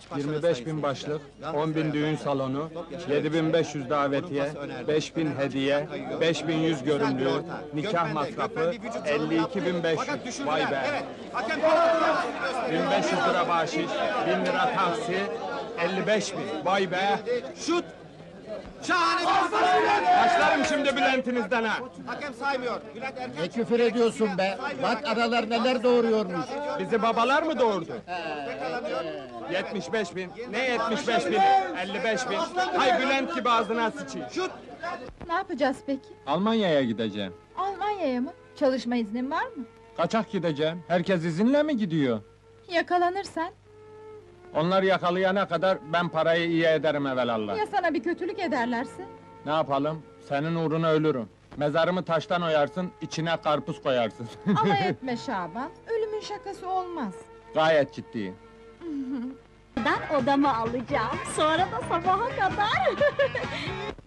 Maç başladı 25 sayın bin başlık, 10 bin düğün salonu, 7500 davetiye, 5000 hediye, 5100 görümlü, nikah masrafı, 52500. Fakat düşürdüler. Vay be. Evet. Hakem penaltılar gösteriyor. 1500 lira bahşiş, 1000 lira tahsi, 55 bin. Vay be. Şut. Şahane bir Başlarım şimdi Bülent'inizden ha. Hakem saymıyor. Bülent Erken Ne küfür ediyorsun be? Bak aralar neler doğuruyormuş. Bizi babalar mı doğurdu? 75 bin. Ne 75 bin? 55 bin. Hay Bülent gibi ağzına sıçayım. şut. Ne yapacağız peki? Almanya'ya gideceğim. Almanya'ya mı? Çalışma iznin var mı? Kaçak gideceğim. Herkes izinle mi gidiyor? Yakalanırsan Onlar yakalayana kadar ben parayı iyi ederim evelallah. ya sana bir kötülük ederlerse? Ne yapalım? Senin uğruna ölürüm. Mezarımı taştan oyarsın, içine karpuz koyarsın. Ama etme Şaban, ölümün şakası olmaz. Gayet ciddiyim. Ben odamı alacağım. Sonra da sabaha kadar.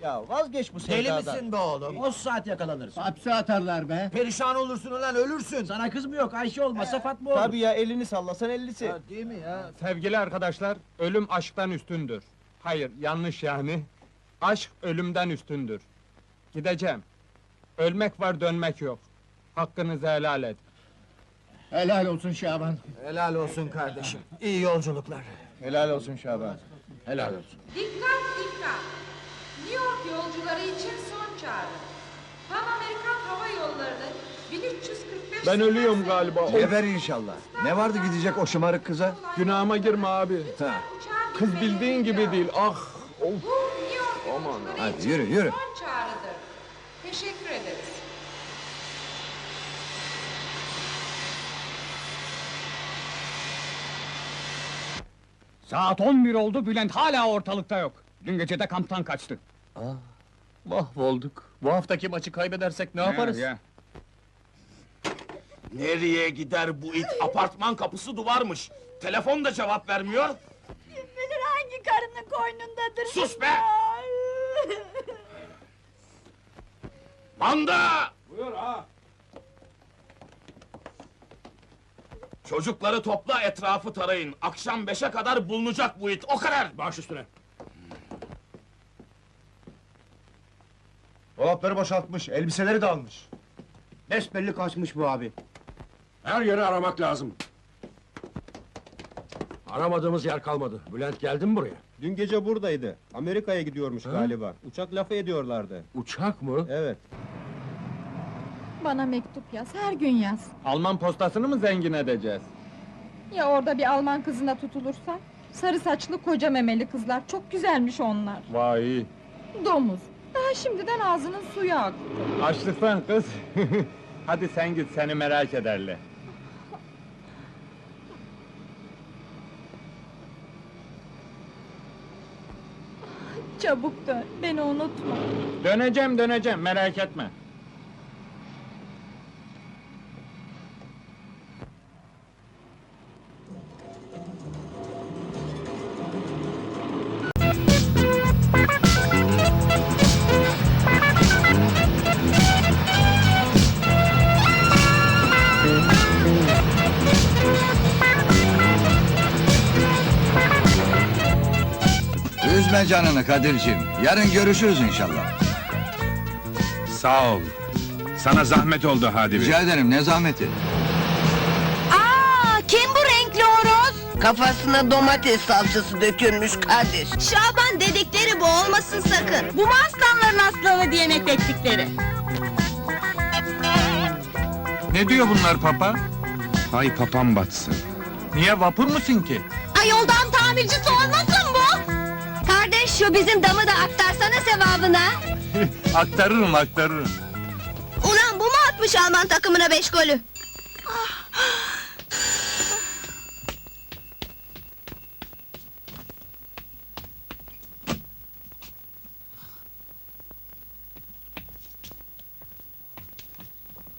Ya vazgeç bu Deli sevdadan. misin be oğlum? O saat yakalanırsın. Hapse atarlar be. Perişan olursun ulan ölürsün. Sana kız mı yok? Ayşe olmasa Fatma olur. Tabii ya elini sallasan ellisi. Ha, değil mi ya? Sevgili arkadaşlar, ölüm aşktan üstündür. Hayır, yanlış yani. Aşk ölümden üstündür. Gideceğim. Ölmek var, dönmek yok. Hakkınızı helal et. Helal olsun Şaban. Helal olsun kardeşim. İyi yolculuklar. Helal olsun Şaban. Helal olsun. Dikkat dikkat! İçin son çağrı. Pan Amerikan Hava Yolları'nın 1345... Ben ölüyorum galiba. Of, Geber inşallah. Ne vardı gidecek o şımarık kıza? günahıma girme abi. Ha. Kız bildiğin gibi değil. Ah! Of. Bu New York yolcuları hadi için yürü, yürü. son çağrıdır. Teşekkür ederiz. Saat 11 oldu, Bülent hala ortalıkta yok. Dün gece de kamptan kaçtı. Mahvolduk. Bu haftaki maçı kaybedersek ne yaparız? Ya, ya. Nereye gider bu it? Apartman kapısı duvarmış. Telefon da cevap vermiyor. Kim bilir hangi karının koynundadır. Sus be! Manda! Buyur ha. Çocukları topla etrafı tarayın. Akşam beşe kadar bulunacak bu it. O kadar. Baş üstüne. Dolapları boşaltmış, elbiseleri de almış. Besbelli kaçmış bu abi. Her yeri aramak lazım. Aramadığımız yer kalmadı. Bülent geldi mi buraya? Dün gece buradaydı. Amerika'ya gidiyormuş galiba. Uçak lafı ediyorlardı. Uçak mı? Evet. Bana mektup yaz, her gün yaz. Alman postasını mı zengin edeceğiz? Ya orada bir Alman kızına tutulursan? Sarı saçlı koca memeli kızlar, çok güzelmiş onlar. Vay! Domuz, daha şimdiden ağzının suyu aktı. Açlıktan kız. Hadi sen git, seni merak ederler. Çabuk dön, beni unutma. Döneceğim, döneceğim, merak etme. Üzme canını Kadir'cim. Yarın görüşürüz inşallah. Sağ ol. Sana zahmet oldu hadi Rica ederim, ne zahmeti. Aa, kim bu renkli horoz? Kafasına domates salçası dökülmüş Kadir. Şaban dedikleri bu olmasın sakın. Bu mu aslanların aslanı diye methettikleri? Ne diyor bunlar papa? Hay papam batsın. Niye vapur musun ki? Ay yoldan tamircisi olmasın bu? Kardeş şu bizim damı da aktarsana sevabına. aktarırım, aktarırım. Ulan bu mu atmış Alman takımına beş golü?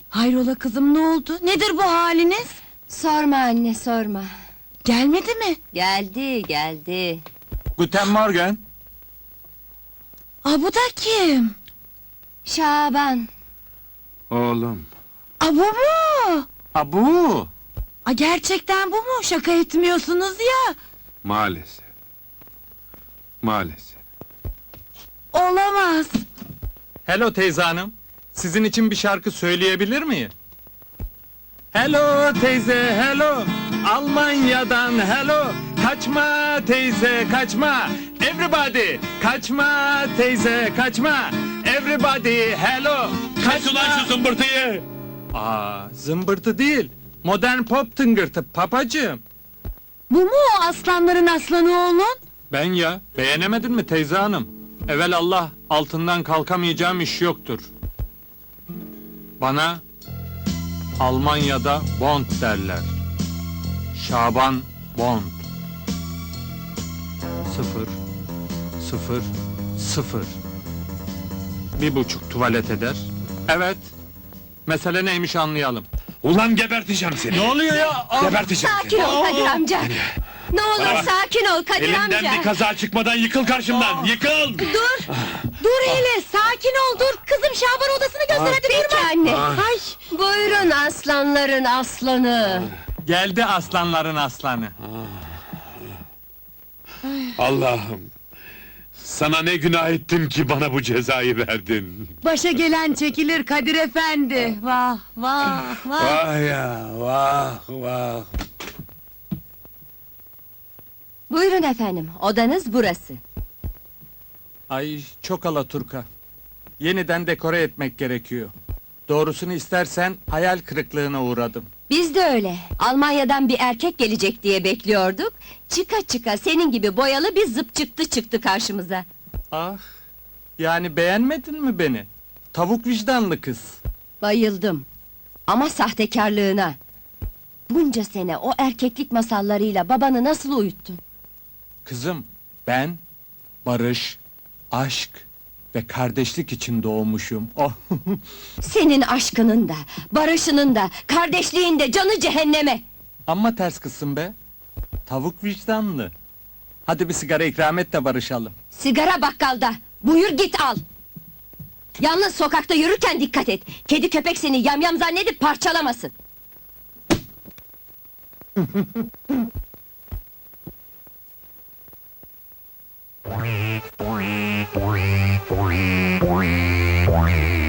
Hayrola kızım ne oldu? Nedir bu haliniz? Sorma anne sorma. Gelmedi mi? Geldi geldi. Guten Morgen. Aa bu da kim? Şaban. Oğlum. Aa bu mu? Abu! Aa gerçekten bu mu? Şaka etmiyorsunuz ya. Maalesef. Maalesef. Olamaz. Hello teyze hanım. Sizin için bir şarkı söyleyebilir miyim? Hello teyze, hello. Almanya'dan hello. Kaçma teyze, kaçma. Everybody, kaçma teyze, kaçma. Everybody, hello. Kaçma. şu zımbırtıyı. Aa, zımbırtı değil. Modern pop tıngırtı, papacığım. Bu mu o aslanların aslanı oğlun? Ben ya, beğenemedin mi teyze hanım? Evel Allah, altından kalkamayacağım iş yoktur. Bana Almanya'da Bond derler. Şaban Bond. Sıfır, sıfır, sıfır. Bir buçuk tuvalet eder. Evet. Mesele neymiş anlayalım. Ulan geberteceğim seni. Ne oluyor ya? Aa! Geberteceğim Sakin ol Kadir amca. Ne olur sakin ol Kadir amca. kaza çıkmadan yıkıl karşımdan. Yıkıl. Dur. Dur hele sakin ol dur. Kızım Şaban odasını göster hadi Peki anne. Ay. Buyurun aslanların aslanı. Geldi aslanların aslanı. Allah'ım. Sana ne günah ettim ki bana bu cezayı verdin. Başa gelen çekilir Kadir efendi. Vah vah vah. Vah ya, vah vah. Buyurun efendim odanız burası. Ay çok alaturka. Yeniden dekore etmek gerekiyor. Doğrusunu istersen hayal kırıklığına uğradım. Biz de öyle. Almanya'dan bir erkek gelecek diye bekliyorduk. Çıka çıka senin gibi boyalı bir zıp çıktı çıktı karşımıza. Ah, yani beğenmedin mi beni? Tavuk vicdanlı kız. Bayıldım. Ama sahtekarlığına. Bunca sene o erkeklik masallarıyla babanı nasıl uyuttun? Kızım, ben barış, aşk ve kardeşlik için doğmuşum. Oh. Senin aşkının da, barışının da, kardeşliğin de canı cehenneme! Amma ters kızsın be. Tavuk vicdanlı. Hadi bir sigara ikram et de barışalım. Sigara bakkalda, buyur git al! Yalnız sokakta yürürken dikkat et! Kedi köpek seni yamyam zannedip parçalamasın! Wow.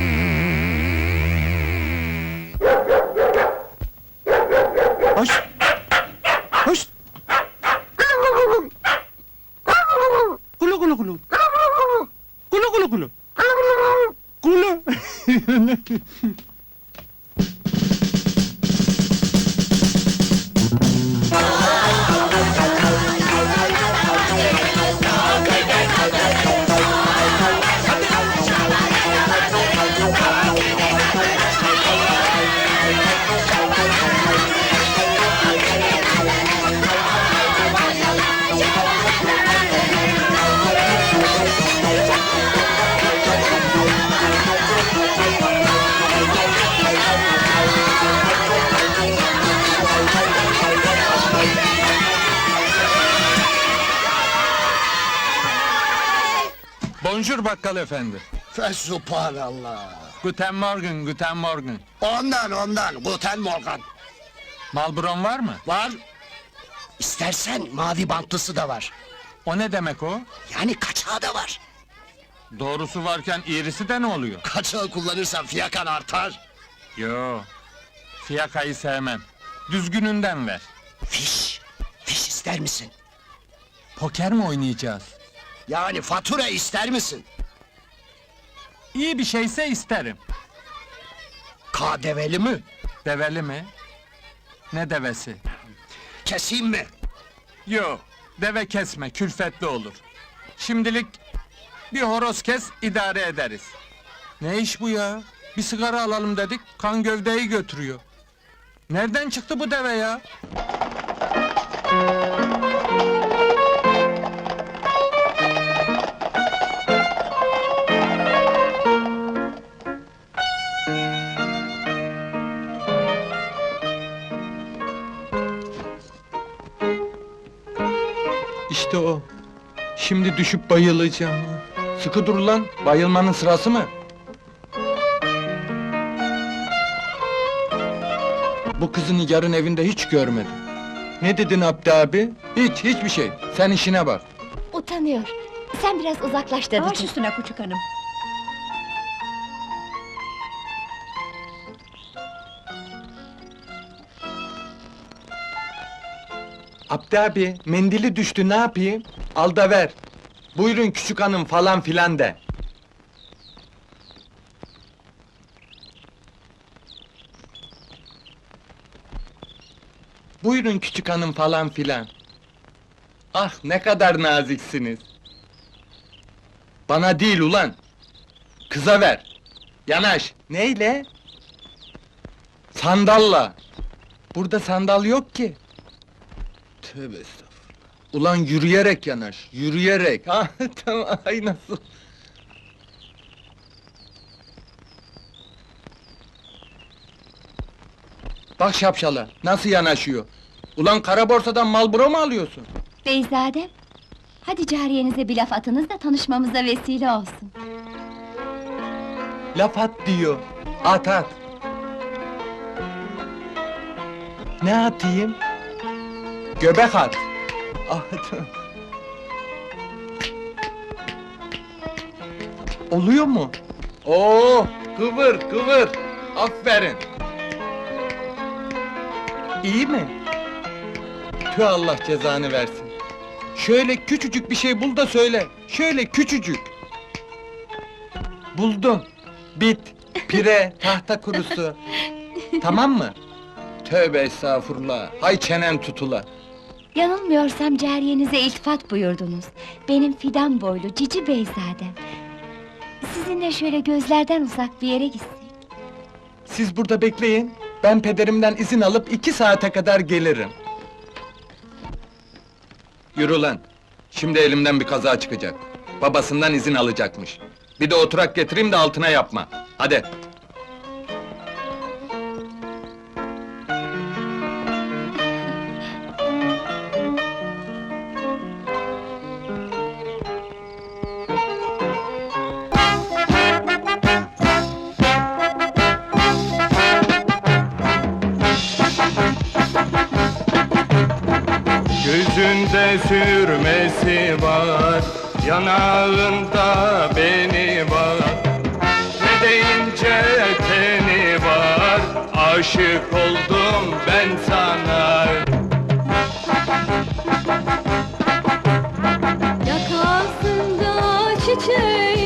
Bonjour bakkal efendi. Fesubhanallah. Guten Morgen, guten Morgen. Ondan ondan. Guten Morgan. Malbron var mı? Var. İstersen mavi bantlısı da var. O ne demek o? Yani kaçağı da var. Doğrusu varken iğrisi de ne oluyor? Kaçağı kullanırsan fiyakan artar. Yo. Fiyakayı sevmem. Düzgününden ver. Fiş. Fiş ister misin? Poker mi oynayacağız? Yani fatura ister misin? İyi bir şeyse isterim. KDV'li mi? Develi mi? Ne devesi? Keseyim mi? Yo, deve kesme, külfetli olur. Şimdilik bir horoz kes, idare ederiz. Ne iş bu ya? Bir sigara alalım dedik, kan gövdeyi götürüyor. Nereden çıktı bu deve ya? İşte o. Şimdi düşüp bayılacağım. Sıkı dur lan, bayılmanın sırası mı? Bu kızın yarın evinde hiç görmedim. Ne dedin Abdi abi? Hiç, hiçbir şey. Sen işine bak. Utanıyor. Sen biraz uzaklaş dadıcığım. Baş üstüne küçük hanım. Abdi abi, mendili düştü ne yapayım? Al da ver. Buyurun küçük hanım falan filan de. Buyurun küçük hanım falan filan. Ah ne kadar naziksiniz. Bana değil ulan. Kıza ver. Yanaş. Neyle? Sandalla. Burada sandal yok ki. Tövbe estağfurullah. Ulan yürüyerek yanaş, yürüyerek. Ha tamam, ay nasıl? Bak şapşala, nasıl yanaşıyor? Ulan kara borsadan Malboro mu alıyorsun? Beyzadem, hadi cariyenize bir laf atınız da tanışmamıza vesile olsun. Laf at diyor. At at. Ne atayım? Göbek at. Ah. Oluyor mu? Oo, kıvır kıvır. Aferin. İyi mi? Tüh Allah cezanı versin. Şöyle küçücük bir şey bul da söyle. Şöyle küçücük. Buldum. Bit, pire, tahta kurusu. tamam mı? Tövbe estağfurullah. Hay çenen tutula. Yanılmıyorsam cariyenize iltifat buyurdunuz. Benim fidan boylu cici beyzadem. Sizinle şöyle gözlerden uzak bir yere gitsek. Siz burada bekleyin. Ben pederimden izin alıp iki saate kadar gelirim. Yürü lan. Şimdi elimden bir kaza çıkacak. Babasından izin alacakmış. Bir de oturak getireyim de altına yapma. Hadi. Gözünde sürmesi var, yanağında beni var. Ne deyince teni var, aşık oldum ben sana. Yakasında çiçeği,